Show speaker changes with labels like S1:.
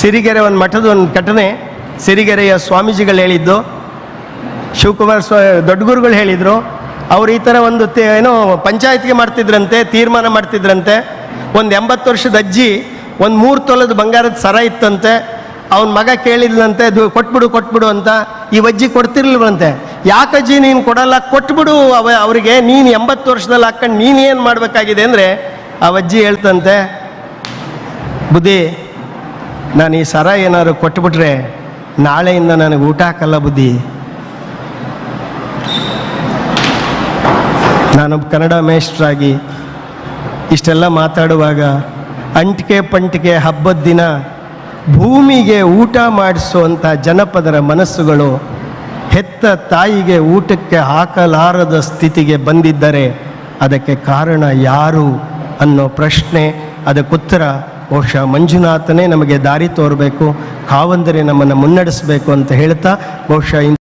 S1: ಸಿರಿಗೆರೆ ಒಂದು ಮಠದ ಒಂದು ಘಟನೆ ಸಿರಿಗೆರೆಯ ಸ್ವಾಮೀಜಿಗಳು ಹೇಳಿದ್ದು, ಶಿವಕುಮಾರ್ ಸ್ವ, ದೊಡ್ಡ ಗುರುಗಳು ಹೇಳಿದರು, ಅವ್ರು ಈ ಥರ ಒಂದು ಏನೋ ಪಂಚಾಯತ್ಗೆ ಮಾಡ್ತಿದ್ರಂತೆ, ತೀರ್ಮಾನ ಮಾಡ್ತಿದ್ರಂತೆ, ಒಂದು ಎಂಬತ್ತು ವರ್ಷದ ಅಜ್ಜಿ, ಒಂದು ಮೂರು ತೊಲದ ಬಂಗಾರದ ಸರ ಇತ್ತಂತೆ, ಅವನ ಮಗ ಕೇಳಿದ್ಲಂತೆ, ಅದು ಕೊಟ್ಬಿಡು ಕೊಟ್ಬಿಡು ಅಂತ, ಈ ಅಜ್ಜಿ ಕೊಡ್ತಿರ್ಲಿಲ್ವಂತೆ. ಯಾಕಜ್ಜಿ ನೀನು ಕೊಡಲ್ಲ, ಕೊಟ್ಬಿಡು, ಅವ, ಅವರಿಗೆ ನೀನು ಎಂಬತ್ತು ವರ್ಷದಲ್ಲಿ ಹಾಕ್ಕೊಂಡು ನೀನು ಏನು ಮಾಡಬೇಕಾಗಿದೆ ಅಂದರೆ, ಆ ಅಜ್ಜಿ ಹೇಳ್ತಂತೆ, ಬುದ್ಧಿ ನಾನು ಈ ಸರ ಏನಾದ್ರು ಕೊಟ್ಟುಬಿಟ್ರೆ ನಾಳೆಯಿಂದ ನನಗೆ ಊಟ ಹಾಕಲ್ಲ ಬುದ್ಧಿ. ನಾನು ಕನ್ನಡ ಮೇಷ್ಟ್ರಾಗಿ ಇಷ್ಟೆಲ್ಲ ಮಾತಾಡುವಾಗ ಅಂಟಿಕೆ ಪಂಟಿಕೆ ಹಬ್ಬದ ದಿನ ಭೂಮಿಗೆ ಊಟ ಮಾಡಿಸುವಂಥ ಜನಪದರ ಮನಸ್ಸುಗಳು ಹೆತ್ತ ತಾಯಿಗೆ ಊಟಕ್ಕೆ ಹಾಕಲಾರದ ಸ್ಥಿತಿಗೆ ಬಂದಿದ್ದರೆ ಅದಕ್ಕೆ ಕಾರಣ ಯಾರು ಅನ್ನೋ ಪ್ರಶ್ನೆ ಅದಕ್ಕುತ್ತರ ಬಹುಶಃ ಮಂಜುನಾಥನೇ ನಮಗೆ ದಾರಿ ತೋರಬೇಕು ಕಾವಂದರೆ ನಮ್ಮನ್ನು ಮುನ್ನಡೆಸಬೇಕು ಅಂತ ಹೇಳ್ತಾ ಬಹುಶಃ